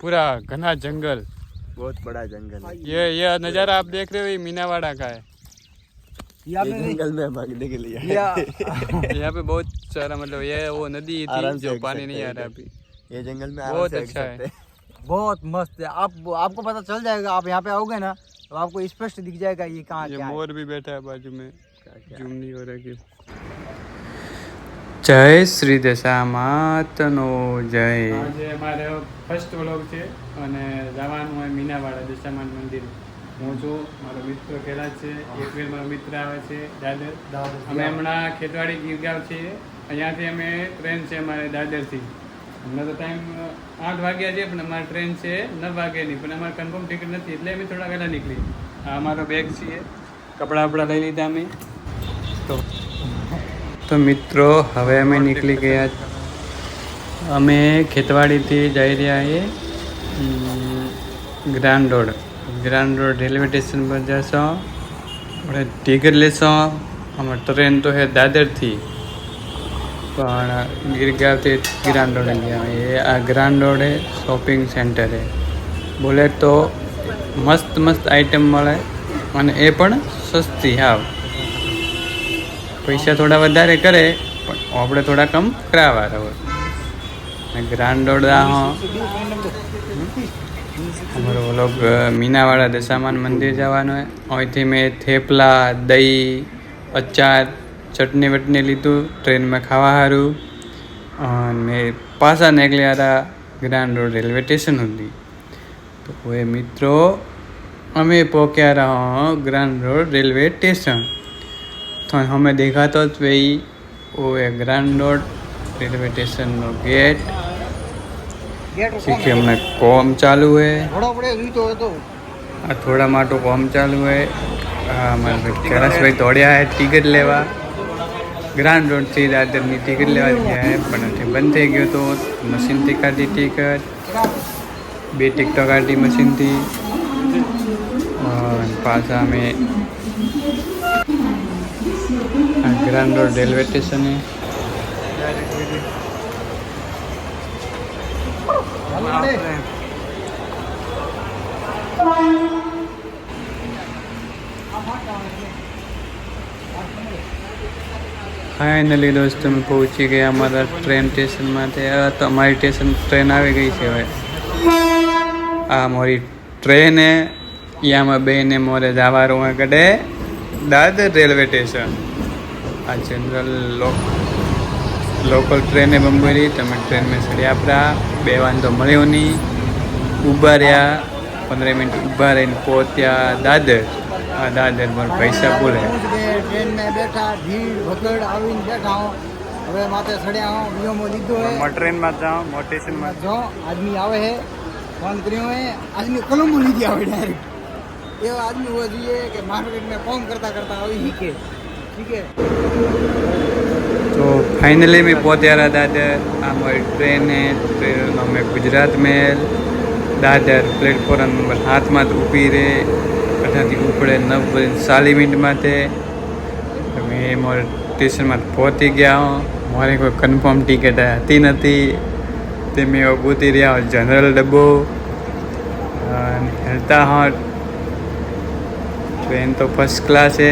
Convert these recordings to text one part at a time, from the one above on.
पूरा घना जंगल। बहुत बड़ा जंगल है। ये ये नज़ारा आप देख रहे हो ये मीनावाड़ा का है। ये जंगल में भागने के लिए। यहाँ पे बहुत सारा मतलब ये वो नदी थी जो पानी नहीं आ रहा अभी। ये जंगल में बहुत अच्छा है। बहुत मस्त है। आप आपको पता चल जाएगा आप यहाँ पे आओगे ना तो आपको स्पष्ट दिख जाएगा ये कहाँ मोर भी बैठा है बाजू में जूम नहीं हो रहा જય શ્રી દશા માતનો જય. આજે અમારે ફર્સ્ટ વ્લોગ છે અને જવાનું હોય મીનાવાડા દશામાન મંદિર. હું છું, મારો મિત્ર કૈલાસ છે વીર મારો મિત્ર આવે છે, દાદર. અમે હમણાં ખેતવાડી ગીરગાંવ છીએ. અહીંયાથી અમે ટ્રેન છે અમારે દાદરથી. હમણાં તો ટાઈમ આઠ વાગ્યા છે, પણ અમારી ટ્રેન છે નવ વાગ્યાની, પણ અમારે કન્ફર્મ ટિકિટ નથી, એટલે અમે થોડા વહેલા નીકળી આ અમારો બેગ છીએ કપડાં બપડા લઈ લીધા અમે. તો મિત્રો, હવે અમે નીકળી ગયા અમે ખેતવાડીથી જઈ રહ્યા છીએ grand road. Grand road railway station પર જશો, આપણે ટિકિટ લેશો. અમે ટ્રેન તો છે દાદરથી, પણ ગીરગાંવથી ગ્રાન્ડ રોડ ગયા એ આ ગ્રાન્ડ રોડે શોપિંગ સેન્ટર है બોલે તો મસ્ત મસ્ત આઈટમ મળે, અને એ પણ સસ્તી હાવ પૈસા થોડા વધારે કરે, પણ આપણે થોડા કમ કરાવવા રહો. ગ્રાન્ડ રોડ હો. અમારો વ્લોગ મીનાવાળા દશામાન મંદિર જવાનું અહીંથી મેં થેપલા, દહીં, અચાર, ચટણી વટણી લીધું, ટ્રેનમાં ખાવા સારું અને પાછા નીકળ્યા હતા ગ્રાન્ડ રોડ રેલવે સ્ટેશન સુધી. તો એ મિત્રો, અમે પહોંચ્યા રહ્યા ગ્રાન્ડ રોડ રેલવે સ્ટેશન તો અમે દેખાતો જ ભાઈ એ ગ્રાન્ડ રોડ રેલવે સ્ટેશનનો ગેટ પછી અમને કોમ ચાલુ હે. આ થોડા માટો કોમ ચાલુ હે. હા મારા કૈલાસભાઈ દોડ્યા હે ટિકિટ લેવા. ગ્રાન્ડ રોડથી દાદરની ટિકિટ લેવા ગયા હે પણ બંધ થઈ ગયો તો મશીનથી કાઢી ટિકિટ બે ટિકટો કાઢી મશીનથી પાછા અમે ગ્રાન્ડ રોડ રેલવે સ્ટેશને. ફાઇનલી દોસ્તો, અમે પહોંચી ગયા અમારા ટ્રેન સ્ટેશન હવે તો અમારી સ્ટેશન ટ્રેન આવી ગઈ છે હવે. આ મારી ટ્રેન યામાં બેને મોરે જવા હોય કડે દાદર રેલવે સ્ટેશન. આ જનરલ લોક લોકલ ટ્રેન હે બંબોરી તમે ટ્રેન में ચડ્યા આપણા બે વાંધો મળ્યો નહીં ઊભા રહ્યા પંદર મિનિટ ઊભા રહીને પહોંચ્યા દાદર આ દાદર પર પૈસા બોલે पहुंच गए ट्रेन में बैठा भीड़ भगड़ आवीने बैठा हूँ હવે માથે ચડ્યા હું નિયમો લીધો હે ટ્રેનમાં જાઓ મોટી સ્ટેશનમાં જો આદમી આવે હે ફોન કર્યો હે આદમી કલમો લીધી આવે ડાયરેક્ટ એવા આદમી હોવા જોઈએ કે માર્કેટ में કામ કરતા કરતા આવી શીખે તો ફાઇનલી મેં પહોંચ્યા રહ્યા દાદર. આ મારી ટ્રેન હે ટ્રેનનો મેં Gujarat mail Dadar platform number હાથમાં ઊભી રહે અઢારથી ઉપડે નવ બજે ચાલી મિનિટમાં તે. મેં મારે સ્ટેશનમાં પહોંચી ગયા મારી કોઈ કન્ફર્મ ટિકિટ હતી નથી. તે મેં ઊભી રહ્યા જનરલ ડબ્બો. હેલતા હોટ ટ્રેન તો ફર્સ્ટ ક્લાસ છે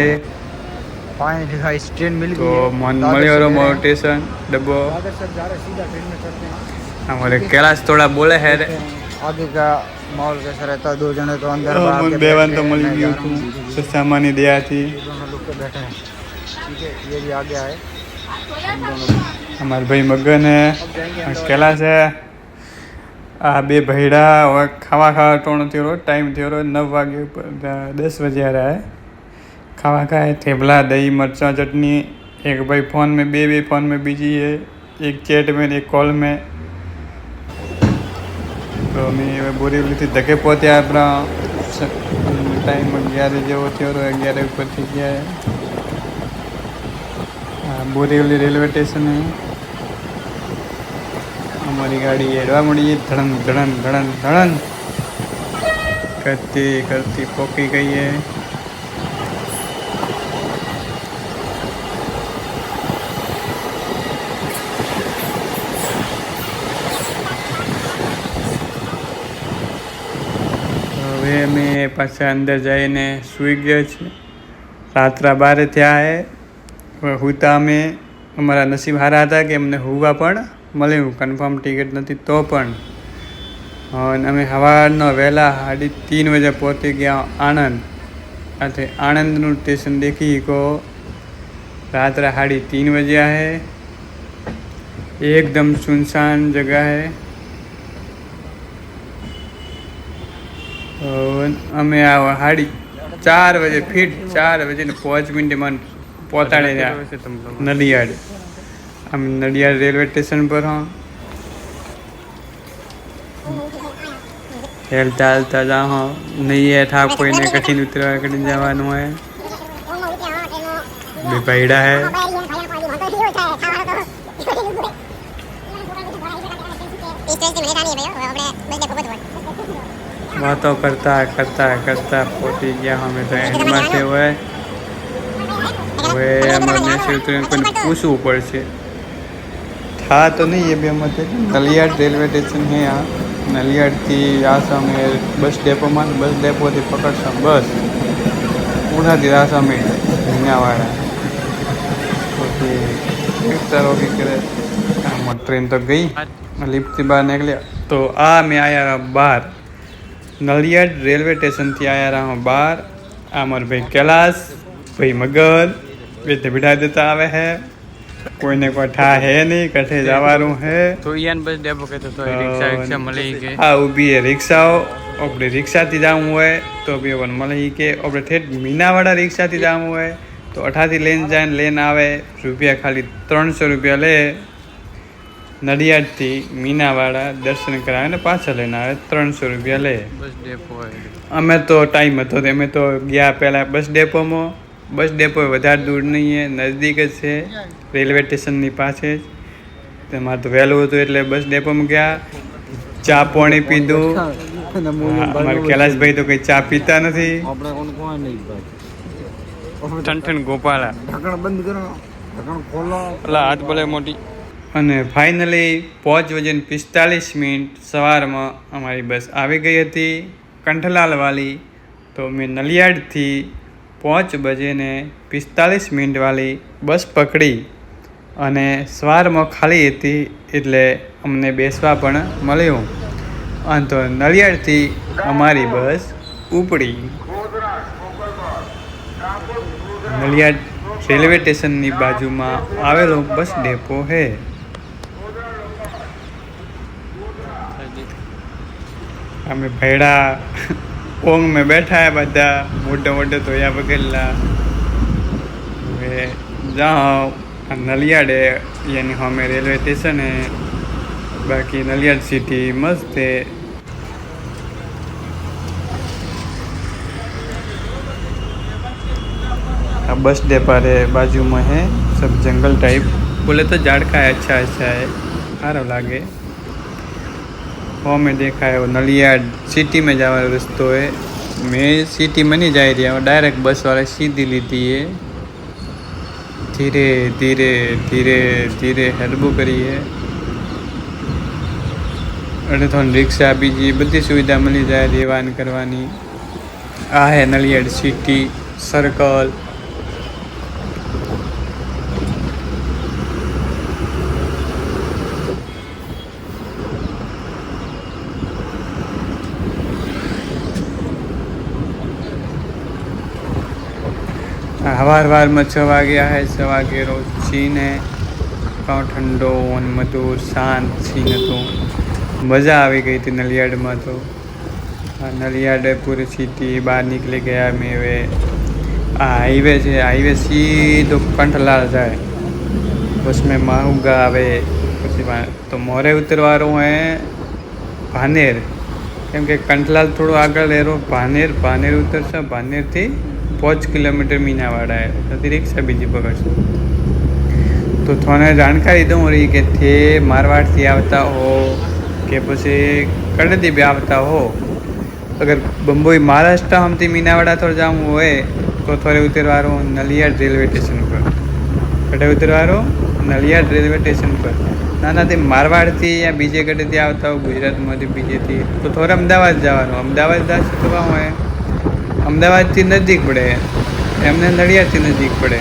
फाइनली गाइस ट्रेन मिल તો મન મળ્યો રહ્યો મારો સ્ટેશન ડબ્બો दादर से जा रहे सीधा ट्रेन में चढ़ते हैं हमारे कैलाश थोड़ा बोले है रे आगे का माहौल कैसा रहता है दो जने तो अंदर बाहर के બેવાન તો बैठे हैं, મળી मैं ગયું जा रहा हूँ હતું सीधे- સસ્તામાની દયાથી ये दोनों लोग के बैठे हैं ठीक है ये भी आ गया है हम दोनों અમારા ભાઈ મગન હે अब जाएंगे આ अहमदाबाद। कैलाश હે આ બે ભૈડા હવે ખાવા ખાવા ટોણો થયો રહ્યો ટાઈમ થયો રહ્યો નવ વાગે ઉપર દસ વાગ્યા રહ્યા ખાવા ખાય, થેપલા, દહીં, મરચાં, ચટણી, એક ભાઈ ફોન મેં, બે बे ફોન મેં, બીજી એ, એક चैट મેં, એક કોલ મેં. તો અમે હવે બોરીવલીથી ધકે પહોંચ્યા આપણા ટાઈમ અગિયારે જેવો થયો હતો અગિયારે ઉપર થઈ ગયા બોરીવલી રેલવે સ્ટેશને. અમારી ગાડી એડવા મળી, ધડન ધડન ધડન ધડન. કરતી કરતી પોકી ગઈએ એ પાછા અંદર જઈને સૂઈ ગયો છે. રાત્રા બારે થયા હે. હુતા અમે અમારા નસીબ હારા હતા કે અમને હુવા પણ મળ્યું. કન્ફર્મ ટિકિટ નથી તો પણ. અને અમે સવારનો વહેલા સાડી ત્રણ વાગે પહોંચી ગયા આણંદ. સાથે આણંદનું સ્ટેશન દેખી કો રાત્રે સાડી ત્રણ વાગ્યા હે. એકદમ સુનસાન જગ્યા હે. અમે આ સાડી ચાર વાગે ફીટ ચાર વાગે ને પાંચ મિનિટે મને પહોંચાડે નડિયાડ નડિયાદ. આમ નડિયાડ રેલવે સ્ટેશન પર હા. હેલતા હાલતા જા હો નહીં એ થા કોઈને કઠિન ઉતરવા કઠિન જવાનું હોય. બે ભાઈડા હે. વાતો કરતા કરતા કરતા પહોંચી ગયા અમે તો એન્ડમાં છે હવે હવે અમારે નીચે ઉતરીને કોઈને પૂછવું પડશે. થા તો નહીં એ બે મતે નલિયાડ રેલવે સ્ટેશન હે આ. નલિયાડથી આસામ સામે બસ ડેપોમાં બસ ડેપોથી પકડશો બસ. પૂનાથી આસામ સામે પછી એક તારો કરે. આમાં ટ્રેન તો ગઈ લિફ્ટથી બહાર નીકળ્યા. તો આ મેં આવ્યા બહાર નલિયાડ રેલવે સ્ટેશનથી આવ્યા રહ્યા બહાર આમર ભાઈ કૈલાસ ભાઈ મગર બે બિઠા દેતા આવે હે. કોઈને કોઈ ઠા હે નહીં કઠે જવાનું હે. તો યાન બસ ડેપો કહેતો તો રિક્ષા રિક્ષા મળી ગઈ. હા ઊભી હે રિક્ષાઓ આપણે રિક્ષાથી જવું હોય તો બી પણ મળી કે આપણે ઠેઠ મીનાવાળા રિક્ષાથી જવું હોય તો અઠાથી લઈને જાય ને લેન આવે. રૂપિયા ખાલી ત્રણસો રૂપિયા લે. નડિયાદથી મીનાવાળા દર્શન કરાવે ને પાછા લઈને આવે ત્રણસો રૂપિયા લે. બસ ડેપો અમે તો ટાઈમ હતો અમે તો ગયા પહેલાં બસ ડેપોમાં. બસ ડેપો વધારે દૂર નહીં છે નજદીક જ છે. રેલવે સ્ટેશનની પાસે જ. તેમાં તો વહેલું હતું એટલે બસ ડેપોમાં ગયા. ચા પાણી પીધું. અમારા કૈલાશભાઈ તો કંઈ ચા પીતા નથી. આપણે કોણ કોઈ નહીં ભાઈ. ઠન ઠન ગોપાલા. ઢાંકણ બંધ કરો. ઢાંકણ ખોલો. હાથ ભલે મોટી. અને ફાઇનલી પાંચ વજન પિસ્તાલીસ મિનિટ સવારમાં અમારી બસ આવી ગઈ હતી કંઠલાલવાળી તો મેં નલિયાડથી પાંચ બજેને પિસ્તાલીસ મિનિટવાળી બસ પકડી અને સવારમાં ખાલી હતી એટલે અમને બેસવા પણ મળ્યું. અને તો નલિયાડથી અમારી બસ ઉપડી. નલિયાડ રેલવે સ્ટેશનની બાજુમાં આવેલો બસ ડેપો છે અમે ભેડા ઓંગ મેં બેઠા હે બધા મોટા મોટા ધોયા વગેરેલા. હવે જાઓ નલિયાડે યાની અમે રેલવે સ્ટેશને બાકી નલિયાડ સિટી મસ્ત હે. આ બસ ડે પારે બાજુમાં હે સબ જંગલ ટાઈપ બોલે તો ઝાડકા અચ્છા અચ્છા હે. સારો લાગે. वो में देखा है वो नलियाड सिटी में जावा रस्तो है मैं सिटी में नहीं जा रहा हूँ डायरेक्ट बस वाले सीधी ली थी है धीरे धीरे धीरे धीरे હેરબું કરીએ અને થોડી રિક્ષા બીજી બધી સુવિધા મળી જાય રહેવાની કરવાની આ હે નલિયાડ સિટી સર્કલ હવાર વારમાં છ વાગ્યા હે, છ વાગે રોજ સીન હે. ઠંડો અને મધુર શાંત સીન હતું. મજા આવી ગઈ હતી નલિયાડમાં તો. નલિયાડ પૂરી સીટી બહાર નીકળી ગયા મેં હવે. આ હાઈવે છે હાઈવે સીધો કંઠલાલ જાય. મેં માહુગા આવે પછી તો મોરે ઉતરવાનું હે, ભાનેર. કેમ કે કંઠલાલ થોડું આગળ એરો, ભાનેર ભાનેર ઉતરશે, ભાનેરથી પાંચ કિલોમીટર મીનાવાડા ત્યાંથી રિક્ષા બીજી પકડશે. તો થોને જાણકારી દઉં રહી કે તે મારવાડથી આવતા હો કે પછી કડદી બી આવતા હો. અગર બંબોઈ મહારાષ્ટ્ર હમથી મીનાવાડા થોડું જવું હોય, તો થોડે ઉતરવાનું નલિયાડ રેલવે સ્ટેશન પર. કડે ઉતરવાનું નલિયાડ રેલવે સ્ટેશન પર. નાનાથી મારવાડથી યા બીજે કડેથી આવતા હોય ગુજરાતમાંથી બીજેથી, તો થોડા અમદાવાદ જવાનું. અમદાવાદ જશે તો કાં હોય? અમદાવાદથી નજીક પડે. એમને નડિયાદથી નજીક પડે.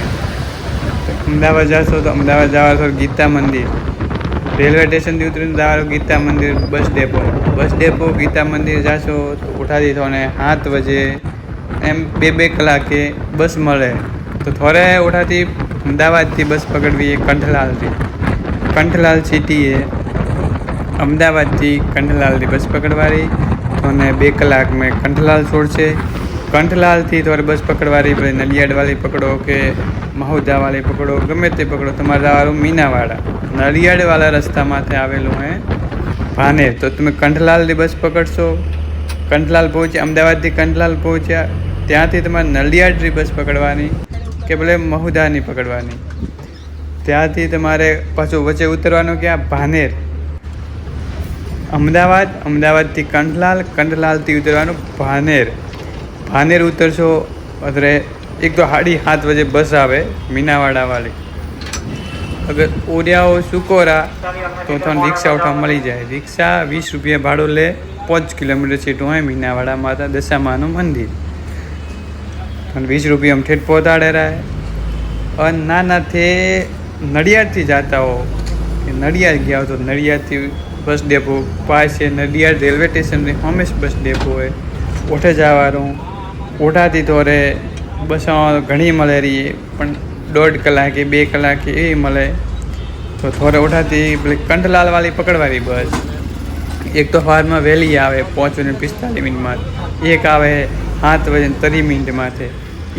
અમદાવાદ જશો તો અમદાવાદ જવા ગીતા મંદિર. રેલવે સ્ટેશનથી ઉતરીને જવાનું Gita Mandir bus depot. Bus depot, Gita Mandir જાશો તો ઉઠાડી થોને સાત વજે એમ બે બે કલાકે બસ મળે. તો થોડે ઉઠાથી અમદાવાદથી બસ પકડવી એ કંઠલાલથી. કંઠલાલ સિટીએ અમદાવાદથી કંઠલાલથી બસ પકડવાની અને બે કલાક મેં કંઠલાલ છોડશે. કંઠલાલથી તમારે બસ પકડવાની પછી નડિયાદવાળી પકડો કે મહુદાવાળી પકડો, ગમે તે પકડો. તમારે જવાનું મીનાવાળા નડિયાદવાળા રસ્તામાંથી આવેલું હે ભાનેર. તો તમે કંઠલાલની બસ પકડશો. કંઠલાલ પહોંચ્યા, અમદાવાદથી કંઠલાલ પહોંચ્યા. ત્યાંથી તમારે નડિયાદની બસ પકડવાની કે ભલે મહુદાની પકડવાની. ત્યાંથી તમારે પાછું વચ્ચે ઉતરવાનું ક્યાં? ભાનેર. અમદાવાદ, અમદાવાદથી કંઠલાલ, કંઠલાલથી ઉતરવાનું ભાનેર. ભાનેર ઉતરશો અત્યારે એક તો સાડી સાત વાગે બસ આવે, મીનાવાડાવાળી. અગર ઓરિયાઓ સુકોરા, તો તમને રિક્ષા ઉઠવા મળી જાય. રિક્ષા વીસ રૂપિયા ભાડું લે, પાંચ કિલોમીટર સીટું હોય મીનાવાડા માતા દશામાનું મંદિર. અને વીસ રૂપિયા ઠેઠ પહોંચાડે રહે. અને નાનાથી નડિયાદથી જતા હો. કે નડિયાદ ગયા તો નડિયાદથી બસ ડેપો પાસે નડિયાદ રેલવે સ્ટેશનની હંમેશ બસ ડેપો હોય. ઓઠે જવાનું. ઓઠાથી તોરે બસમાં ઘણી મળે રહી પણ દોઢ કલાકે બે કલાકે એવી મળે. તો થોડે ઓઠાથી પેલી કંઠલાલવાળી પકડવાની બસ. એક તો સવારમાં વહેલી આવે પાંચ ને પિસ્તાલીસ મિનિટમાં. એક આવે સાત વાગે ત્રીસ મિનિટમાંથી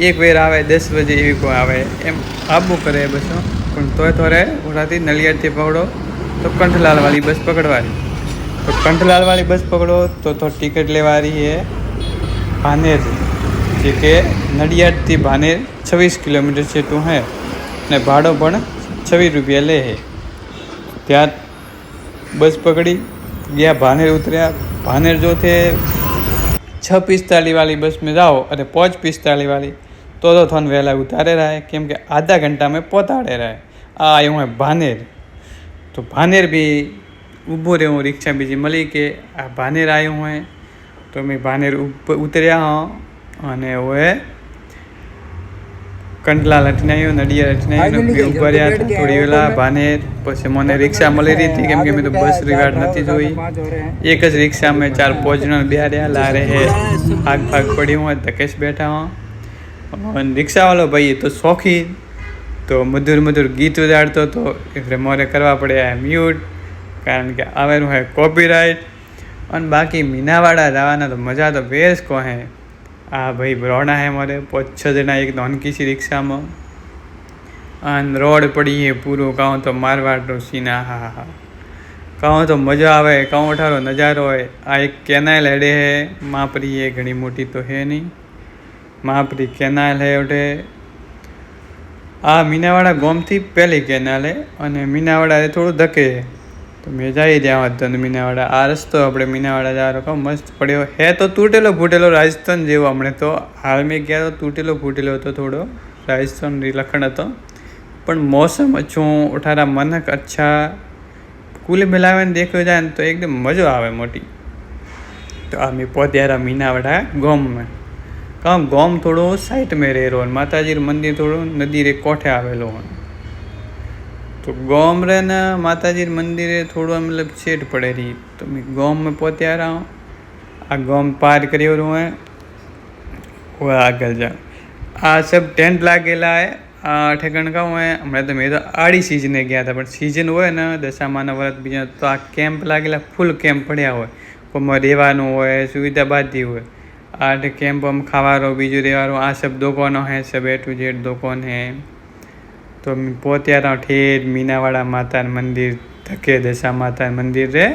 એક વેર આવે, દસ વાગે એવી કોઈ આવે. એમ આબુ કરે બસો પણ તોય થોડે ઓઠાથી નલિયાદથી પકડો, તો કંઠલાલવાળી બસ પકડવાની. તો કંઠલાલવાળી બસ પકડો, તો તો ટિકિટ લેવાની એ ભાનેર जी के नड़ियाद थी बानेर छवीस किलोमीटर जटू है, ने भाड़ो पर छवी रुपया ले है। त्या बस पकड़ी गया भानेर उतरिया। भानेर जो थे, छ पिस्ताली वाली बस में जाओ, अरे पाँच पिस्तालीस वाली तो तो थोन वेला उतारे रहा है क्योंकि आधा घंटा में पोताड़े रहा। है आ, आयो है भानेर। तो भानेर भी उभो रहे रिक्शा बीजे मिली के। आ, भानेर आयो है। तो मैं भानेर उतरिया हाँ। અને હવે કંડલા લટનાયું નડિયા લટનાયું રહ્યા હતા. થોડી વેલા ભાનેર પછી મને રિક્ષા મળી રહી હતી. કેમ કે મેં તો બસ રિવાડ નથી જોઈ. એક જ રિક્ષા મેં ચાર પાંચ જણા બેહાર્યા લારે હે આગ ભાગ પડ્યું હોય ધકેશ બેઠા હું અને રિક્ષાવાળો ભાઈ એ તો શોખી. તો મધુર મધુર ગીત વજાડતો હતો. એટલે મારે કરવા પડે મ્યુટ કારણ કે આવેલું હોય કોપીરાઇટ અને બાકી મીનાવાડા જવાના તો મજા તો બેસ કહે. આ ભાઈ રોડા હે મારે, પાંચ છ જણા એક નોનકીસી રિક્ષામાં. અને રોડ પડી હે પૂરો કાં તો મારવાડનો સીન હા હા હા કાં તો મજા આવે કાં ઠારો નજારો હોય. આ એક કેનાલ હેડે હે, માપરી હે ઘણી મોટી તો હે નહીં. માપરી કેનાલ હે ઓટે આ મીનાવાડા ગોમથી પહેલી કેનાલ હે, અને મીનાવાડા એ થોડું ધકે મેં જઈ ત્યાં હતો મીનાવાડા. આ રસ્તો આપણે મીનાવાડા જવાનો કહો મસ્ત પડ્યો. હે તો તૂટેલો ફૂટેલો રાજસ્થાન જેવો અમને તો. હાલ મેં ગયા તો તૂટેલો ફૂટેલો હતો થોડો, રાજસ્થાન લખણ હતો. પણ મોસમ અચ્છું ઉઠારા મનક અચ્છા. કુલ મિલાવીને દેખ્યો જાય ને તો એકદમ મજો આવે મોટી. તો આ મેં પહોંચ્યા મીનાવાડા ગોમમાં. કામ ગોમ થોડો સાઈટ મેં રહેરો માતાજીનું મંદિર થોડું નદી રે કોઠે આવેલો હોય. है तो गाँव रे ना माताजी मंदिर थोड़ा मतलब छेट पड़े रही तो मैं गाँव में पहुँचे आ रहा हूँ आ गाँव में पार करियो रहो है वो आगे जा આ સબ ટેન્ટ લાગેલા હે આ ઠેકાણ કહું હે હમણાં તો મેં તો આડી સિઝને ગયા હતા પણ સિઝન હોય ને દશામાના વ્રત બીજા તો આ કેમ્પ લાગેલા ફૂલ કેમ્પ પડ્યા હોય કોઈમાં રહેવાનું હોય સુવિધા બાંધી હોય આ કેમ્પ આમ ખાવાનો બીજું રહેવાનું આ સબ દુકાનો હે સબ એ ટુ જેડ દુકાન હે તો પોત્યારા ઠેર મીનાવાળા માતાનું મંદિર ધકે દશા માતા મંદિર રે.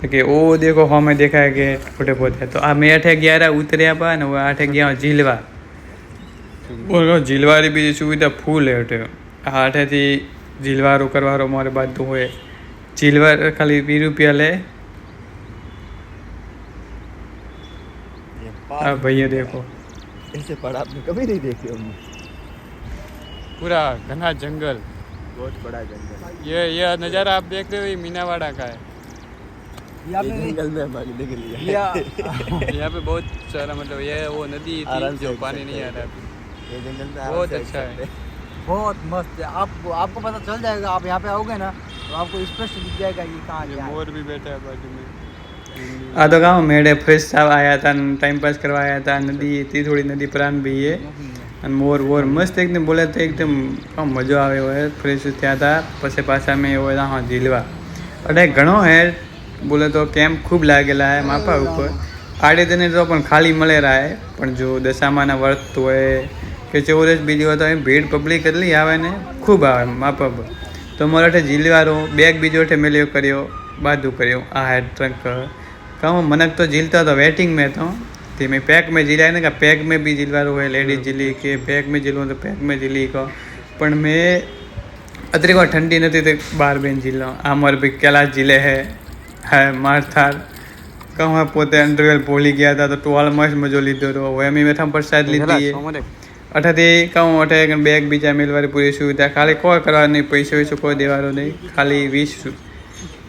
તો કે ઓ દેખો હોમે દેખાય કે ફૂટે પોતે તો આ મેં આઠે ગ્યારા ઉતર્યા પા ને આઠે ગયા ઝીલવા. બોલો બીજી સુવિધા ફૂલ એટલે આ આઠેથી ઝીલવારો કરવારો મારે બાંધતું હોય. ઝીલવાર ખાલી વીસ રૂપિયા લે. આ ભૈયા દેખો. ऐसे पढ़ा आपने कभी नहीं देखे પૂરા ઘના જંગલ बहुत बड़ा जंगल ये ये नज़ारा आप देख रहे हो ये मीनावाड़ा का है ये ये आपने जंगल में भागने के लिए ये यहाँ पे बहुत सारा मतलब ये वो नदी आराम थी से जो देख पानी सकते नहीं आ हैं। रहा अभी। ये जंगल में आराम बहुत से अच्छा रह है। सकते हैं। बहुत मस्त है आप आपको पता चल जाएगा आप यहाँ पे आओगे ना तो आपको स्पष्ट दिख जाएगा ये कहाँ ये क्या है मोर भी बैठा है बाजू में આ તો ગામ મેળે ફ્રેશ થવા આવ્યા હતા ટાઈમ પાસ કરવા આવ્યા હતા નદી હતી થોડી નદી પ્રાણ બી છે અને મોર વોર મસ્ત એકદમ બોલે તો એકદમ આમ મજો આવે હોય ફ્રેશ થયા હતા પછી પાછા મેં એવો હા ઝીલવા અઢે ઘણો હેર બોલે તો કેમ ખૂબ લાગેલા હે માપા ઉપર. આડે તેને તો પણ ખાલી મળે રહે પણ જો દશામાના વર્ત હોય કે ચૌરસ બીજી હોય તો એમ ભીડ પબ્લિક એટલી આવે ને ખૂબ આવે માપા ઉપર. તો મારા મરાઠે ઝીલવારો બેગ બીજો અઠે મેલ્યો કર્યો બાદુ કર્યો. આ હેડ ટ્રંક. કહું મને તો ઝીલતા હતો વેટિંગ મેં તો. ते मैं पैक में झीला है ना का पैक में भी झीलवारो है लेडीज झीली के पैक में झीलूं तो पैक में झीली को પણ મેં અત્યારે કોઈ ઠંડી નથી તો બાર બેન ઝીલો આ મારે ભાઈ कैलाश झीले है है મારથાર કહું હે પોતે અંડરવેલ ભૂલી ગયા હતા તો ટોલ મસ્ત મજો લીધો હતો હવે અમે બેઠા પ્રસાદ લીધી અઠાથી કહું અઠે બેગ બીજા મેલવારી પૂરી સુવિધા ખાલી કોઈ કરવા નહીં પૈસો વૈસો કોઈ દેવાનો નહીં ખાલી વીસ રૂ-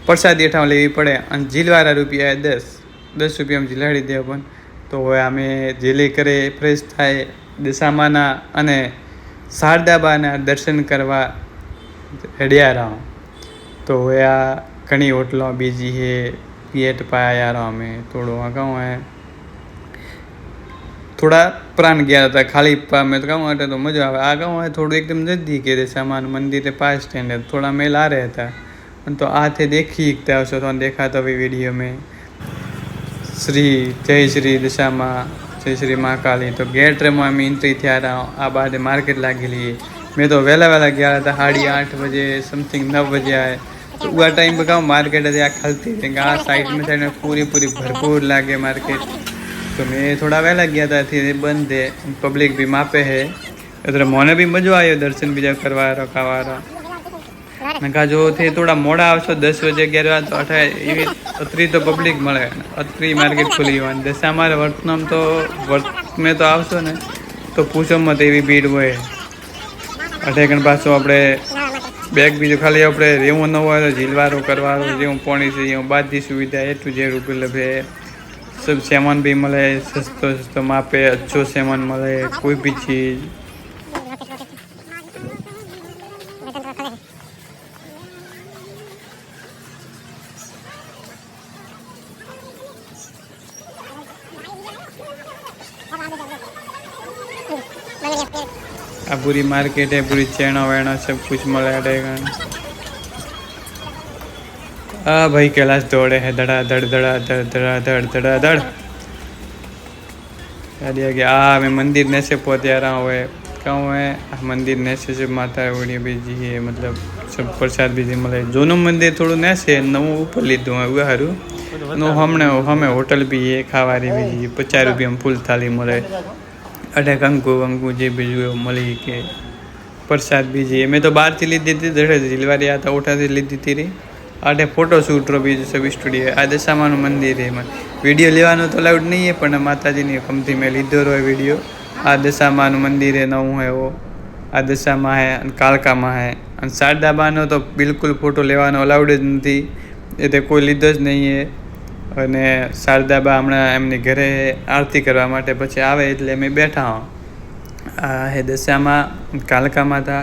પ્રસાદી અઠામાં લેવી પડે અને જીલવાળા રૂપિયા દસ દસ રૂપિયામાં જીલાડી દે પણ તો અમે જેલી કરે ફ્રેશ થાય દશામાના અને શારદાબાના દર્શન કરવા હેડ્યા રહો તો હવે આ ઘણી હોટલો બીજી હે પેટ પાયા રહો અમે. થોડો અગાઉ હે થોડા પ્રાણ ગયા હતા, ખાલી મેં તો ગામ હતા તો મજા આવે. આ ગામ થોડું એકદમ જલ્દી કે દે સામાન મંદિરે પાસ સ્ટેન્ડ થોડા મેલ આ રહ્યા હતા. પણ તો આ તે દેખી શકતા હશો તો દેખાતો વીડિયો મેં. શ્રી, જય શ્રી દશામાં, જય શ્રી મહાકાલી. તો ગેટ રેમો અમે એન્ટ્રી થયા હતા. આ બાદ માર્કેટ લાગેલી. મેં તો વહેલા વહેલા ગયા હતા. સાડી આઠ બજે સમથિંગ નવ બજે આવે તો આ ટાઈમ પર કામ માર્કેટ હતી. આ ખલતી કેમ આ સાઈડમાં સાઈડમાં પૂરી પૂરી ભરપૂર લાગે માર્કેટ. તો મેં થોડા વહેલા ગયા હતા. થી બંધ હે પબ્લિક બી માપે હે એટલે મને બી મજો આવ્યો દર્શન બીજા કરવા રોકાવાનો નકા જો તે થોડા મોડા આવશો દસ વાગે અગિયાર વાગે તો અઠાવી એવી અત્રી તો પબ્લિક મળે. અત્રી માર્કેટ ખુલી હોય દસ અમારે વર્તનામ તો વર્તમે તો આવશો ને તો પૂછો મત એવી ભીડ હોય. અઢેકણ પાછું આપણે બેગ બીજું ખાલી આપણે રહેવું ન હોય તો ઝીલવારું કરવાનું જેવું પોણી છે એવું બધી સુવિધા એટલું જે રૂપિયું લભે સબ સામાન બી મળે સસ્તો સસ્તો માપે અચ્છો સામાન મળે કોઈ બી ચીજ. आ पूरी मार्केट है पूरी चैना वैना सब कुछ मिला रहेगा आ भाई कैलाश दौड़े है धड़ा धड़ धड़ा धड़ धड़ा धड़ धड़ा धड़ गाड़ी आगे आ मैं मंदिर ने से पहुंचा रहा हूँ कहूँ है आ मंदिर ने से सब माता उड़ी बीजी है मतलब सब प्रसाद बीजी મળે જૂનું મંદિર થોડું ને છે નવું ઉપર લીધું હોય એવું સારું નો હમણે હમે હોટલ બી એ ખાવાની બીજી પચાસ રૂપિયામાં ફૂલ થાળી મળે અઢે કંકુ વંકુ જે બીજું એવું મળી કે પ્રસાદ બીજી. મેં તો બહારથી લીધી હતી દઢેથી લીલવારી આ તો ઓઠાથી લીધી હતી રી. આઠે ફોટો શૂટ બીજું સબ સ્ટુડિયો આ દશામાનું મંદિર એમાં. વીડિયો લેવાનો તો લાઉડ નહીં એ પણ માતાજીની કમથી મેં લીધો રહ્યો વીડિયો. આ દશામાનું મંદિર એ નવું હે એવો. આ દશામાં હે, અને કાલકામાં હે. અને શારદાબાનો તો બિલકુલ ફોટો લેવાનો અલાઉડ જ નથી. એ તે કોઈ લીધો જ નહીં એ અને શારદાબા હમણાં એમની ઘરે આરતી કરવા માટે પછી આવે એટલે અમે બેઠા હોં. આ દશામાં, કાલકા માતા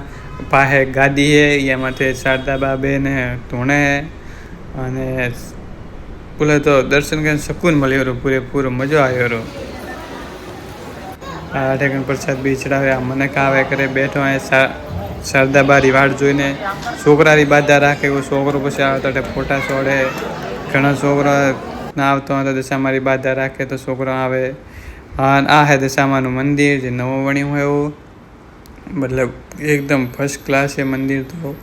પાસે ગાદી હે, યા માટે શારદાબા બેને ધૂણે અને પૂલે તો દર્શન કરીને શકૂન મળ્યો રહ્યો, પૂરેપૂરો મજો આવ્યો હતો આ ઠેકન પ્રસાદ બી ચડાવ્યા મને કાવે કરે બેઠો એ શારદાબારી વાટ જોઈને છોકરાની બાધા રાખે, એવો છોકરો પછી આવે તો ફોટા છોડે. ઘણા છોકરા ના આવતો હોય દશા મારી બાધા રાખે તો છોકરો આવે. આ હે દશામાનું મંદિર, જે નવો વણ્યું હોય એવું. મતલબ એકદમ ફર્સ્ટ ક્લાસ એ મંદિર તો.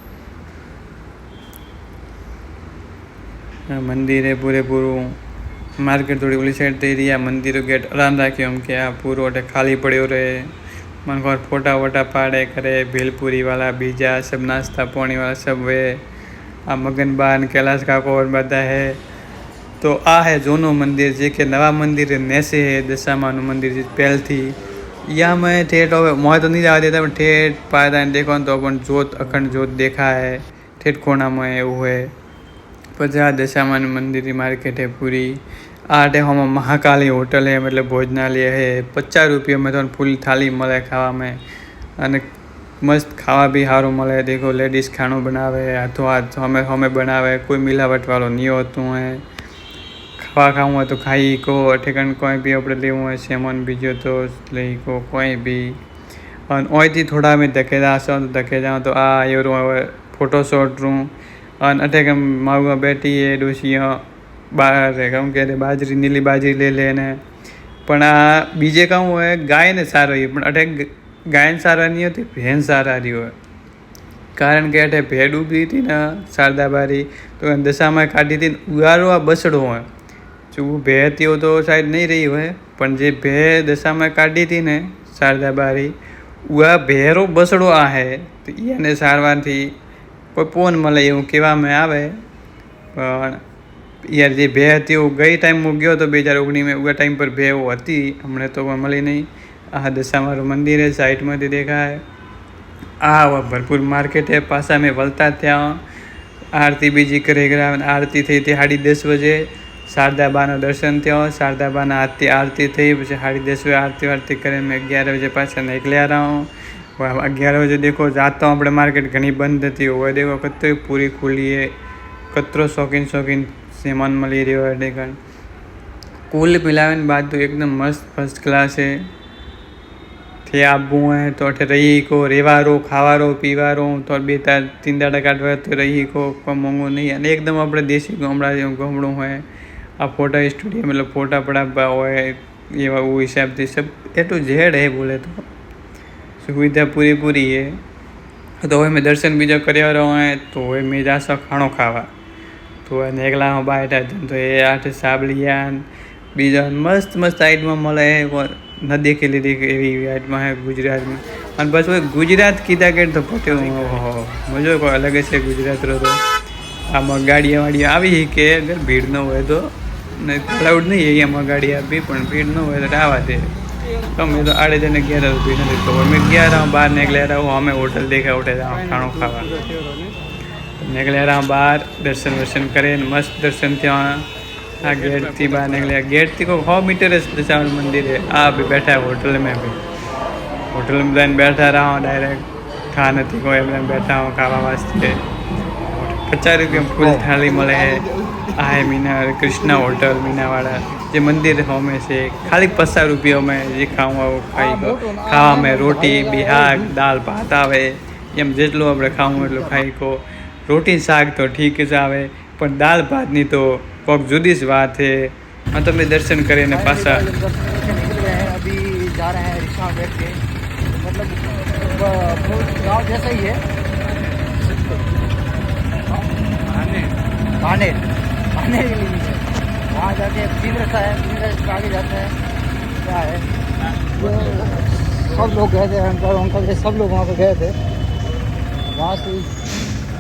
મંદિરે પૂરેપૂરું માર્કેટ થોડી ઓલી સાઈડ થઈ રહી, આ મંદિરો ગેટ અરાન રાખ્યો એમ કે આ પૂરો એટલે ખાલી પડ્યો રહે. મને ઘર ફોટા વોટા પાડે, કરે, ભેલપુરીવાળા, બીજા, સબ નાસ્તા, પોણીવાળા, સબ વે. આ મગન બાન કૈલાશ કાકો બધા હે. તો આ હે જૂનું મંદિર જે કે નવા મંદિર નેસે હે દશામાનું મંદિર જે પહેલથી. યા મેં ઠેઠ હવે મોહે તો નહીં જવા દેતા, પણ ઠેઠ પાયદાને દેખો તો પણ જોત અખંડ જોત દેખાય ઠેઠ કોણામાં એવું હોય પછી આ દશામાનું મંદિર માર્કેટ હે પૂરી. આ ટેહોમાં મહાકાલી હોટલ હે એટલે ભોજનાલય હે. પચાસ રૂપિયા મેં તો ફૂલ થાળી મળે ખાવામાં અને મસ્ત ખાવા બી સારું મળે. દેખો લેડીઝ ખાણું બનાવે, હાથો હાથ હમે હમે બનાવે. કોઈ મિલાવટવાળો નહીં હોતું હોય ખાવા ખાવું હોય તો ખાઈ કો, ઠેકાણ કોઈ બી આપણે લેવું હોય, સેમન બીજો તો લઈ કો, કોઈ બી. અને ઓયથી થોડા અમે ધકેદા હશો, તો ધકે તો આ એવું હવે ફોટો શોટ રૂં અને અઠે કેમ મારું બેટી એ ડોસી બહાર કેમ કે બાજરી, નીલી બાજરી લે લે ને. પણ આ બીજે કહું હોય ગાય ને સારો હોય પણ અઠે ગાયન સારા નહીં હતી ભેન સારા રહી હોય. કારણ કે અઠે ભેડ ઊભી હતી ને શારદાબારી, તો દશામાં કાઢી હતી ને ઉગારો આ બસડો હોય. જો ભે તો સાહેબ નહીં રહી હોય, પણ જે ભે દશામાં કાઢી હતી ને શારદાબારી, ઉઆ ભેરો બસડો આ હે. તો એને સારવારથી કોઈ પોન મળે એવું કહેવામાં આવે. પણ યાર જે ભે હતી ગઈ ટાઈમ હું ગયો હતો બે હજાર ઓગણીસમાં ઉગા ટાઈમ પર ભે હતી. હમણાં તો મળી નહીં. આ દશામારું મંદિર હે, સાઈડમાંથી દેખાય. આ ભરપૂર માર્કેટ હે, પાછા મેં વલતા ત્યાં. આરતી બીજી કરે કરાવે આરતી થઈ હતી સાડી દસ બજે શારદાબાના દર્શન થયા. શારદાબાના આરતી આરતી થઈ, પછી સાડી દસ વાગે આરતી વારતી કરીને મેં અગિયાર વાજે પાછા નીકળ્યા હું અગિયાર વાજે દેખો, જાતો આપણે માર્કેટ ઘણી બંધ હતી. હોય દેખો કતો પૂરી ખુલીએ. કતરો શોખીન શોખીન સામાન મળી રહ્યો એટલે કારણ કુલ પિલાવીને બાદ તો એકદમ મસ્ત ફર્સ્ટ ક્લાસ છે. તે આપવું હોય તો અઠે રહી કહો રહેવા રો ખાવા રહો પીવા રહો તો બે તાર, તીન દાડા કાઢવા તો રહી કહો કોઈ મોંઘું નહીં. અને એકદમ આપણે દેશી ગામડા જેવું ગામડું હોય. આ ફોટા સ્ટુડિયો મતલબ ફોટા પડાવવા હોય, એવા હિસાબથી સબ, એ ઝેડ હે બોલે તો. સુવિધા પૂરેપૂરી હે. તો હવે મેં દર્શન બીજા કર્યા રહ્યો હોય, તો હવે મેં જાશો ખાણો ખાવા. તો એને એકલામાં બાયટા તો એ આઠ સાબલિયાન બીજા મસ્ત મસ્ત આઈટમાં મળે ન દેખી લીધી એવી આઈટમાં હે ગુજરાતમાં. અને બસ હવે ગુજરાત કીધા કે તો પોતે મજો કોઈ અલગ છે ગુજરાત તો. આમાં ગાડીઓ વાડીઓ આવી કે, અગર ભીડ ન હોય તો. ને ક્લાઉડ નહીં એરિયામાં ગાડી આપી, પણ ભીડ ન હોય એટલે આવવા દે. તમે તો આડે જઈને ઘેર ભીડ નથી ખબર. મેં ગયા રહો બહાર, નીકળ્યા રહો અમે હોટલ દેખા હોટલ ખાણું ખાવા. નીકળ્યા રહ્યા બહાર, દર્શન વર્શન કરે મસ્ત દર્શન થયા. આ ગેટથી બહાર નીકળ્યા. ગેટથી કોઈ સો મીટર જ દશાવણ મંદિરે આ બી બેઠા હોટલમાં બી. હોટલમાં જઈને બેઠા રહો ડાયરેક્ટ ખા નથી કોઈ એમને બેઠા હું ખાવા વાસ્તે. પચાસ રૂપિયા ફૂલ થાળી મળે. આ મીના કૃષ્ણા હોટલ મીનાવાળા, જે મંદિર હોમે છે. ખાલી પચાસ રૂપિયા અમે જે ખાવું આવું ખાઈ ખાવા અમે રોટી, બિહાર, દાળ, ભાત આવે. એમ જેટલું આપણે ખાવું એટલું ખાઈ કહો રોટી, શાક તો ઠીક જ આવે, પણ દાળ, ભાતની તો કોક જુદી જ વાત છે. હા, તમે દર્શન કરીને પાછા. મતલબ જૈસા હૈ. भानेर भानेर के लिए है वहाँ जाके तीन रास्ता है तीन रास्ते आगे जाते हैं क्या है वो सब लोग गए थे अंकल अंकल थे सब लोग वहाँ पे गए थे वहाँ से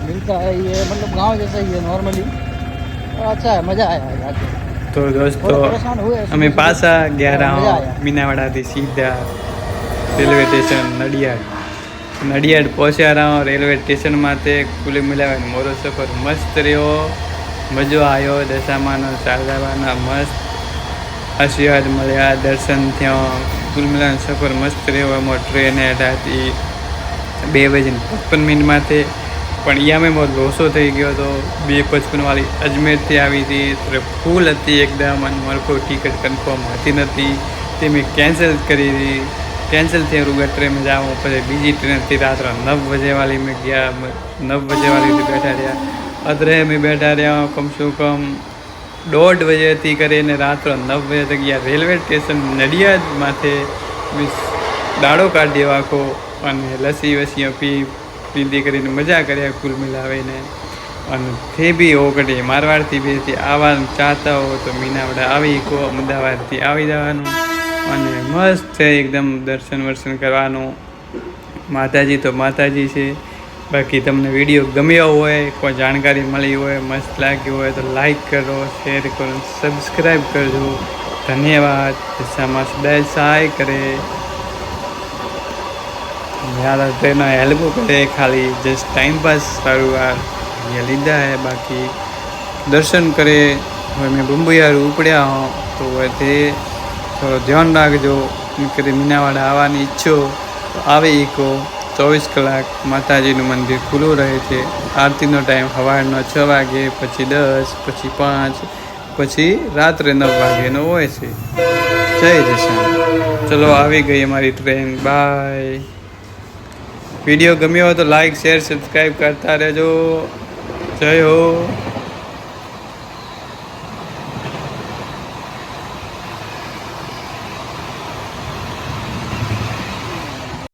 मिलता है ये मतलब गांव जैसा ही है नॉर्मली और अच्छा है मज़ा आया है जाके તો દોસ્તો थोड़ा परेशान हुए અમે પાછા ગયા મજા રહ્યા આયા. મીનાવાડાથી સીધા રેલવે સ્ટેશન નડિયાદ નડિયાદ પહોંચ્યા રહ્યા રેલવે સ્ટેશનમાં તે કુલે મિલાવે મોરો સફર મસ્ત રહ્યો મજો આવ્યો, દશામાનો, શારદાબાના, મસ્ત આશીર્વાદ મળ્યા, દર્શન થયો કુલ મિલાન સફર મસ્ત રહ્યો ટ્રેને હેઠાથી બે વાજીને પચપન મિનિટમાંથી પણ યામે બહુ લોસો થઈ ગયો હતો બે પચપનવાળી અજમેરથી આવી હતી ફૂલ હતી એકદમ, અને મારે કોઈ ટિકિટ કન્ફર્મ હતી નથી. તે મેં કેન્સલ કરી હતી. કેન્સલ થઈ રૂગા ટ્રેનમાં જાઉં, પછી બીજી ટ્રેનથી રાત્રે નવ બજે વાળી મેં ગયા, નવ બજે વાળી બેઠા રહ્યા. અત્રે અમે બેઠા રહ્યા, કમ સે કમ દોઢ બજેથી કરીને રાત્રે નવ બજે તક ગયા રેલવે સ્ટેશન નડિયાદ માથે મીન્સ દાડો કાઢી આખો અને લસી વસી પી, પીધી કરીને મજા કર્યા કુલ મિલાવીને. અને તે બી ઓગળી, મારવાડથી બેથી આવવાનું ચાહતા હો તો મીનાવડા આવી, કો અમદાવાદથી આવી જવાનું. અને મસ્ત છે, એકદમ દર્શન વર્શન કરવાનું. માતાજી તો માતાજી છે. બાકી તમને વીડિયો ગમ્યો હોય, કોઈ જાણકારી મળી હોય, મસ્ત લાગ્યું હોય તો લાઈક કરો શેર કરો સબસ્ક્રાઈબ કરજો. ધન્યવાદ. દિશામાં સદાય સહાય કરે. યાર, તેનો હેલ્પ કરે ખાલી. જસ્ટ ટાઈમ પાસ સારું આ લીધા હે, બાકી દર્શન કરે. હવે મેં બુંબુયાર ઉપડ્યા હો, તો તે થોડો ધ્યાન રાખજો. કરી મીનાવાડા આવવાની ઈચ્છો, તો આવે ઈકો. ચોવીસ કલાક માતાજીનું મંદિર ખુલ્લું રહે છે. આરતીનો ટાઈમ સવારનો છ વાગે, પછી દસ, પછી પાંચ, પછી રાત્રે નવ વાગ્યાનો હોય છે. જય જશાન ચલો આવી ગઈ અમારી ટ્રેન. બાય. વીડિયો ગમ્યો હોય તો લાઈક, શેર, સબસ્ક્રાઈબ કરતા રહેજો. જય હો.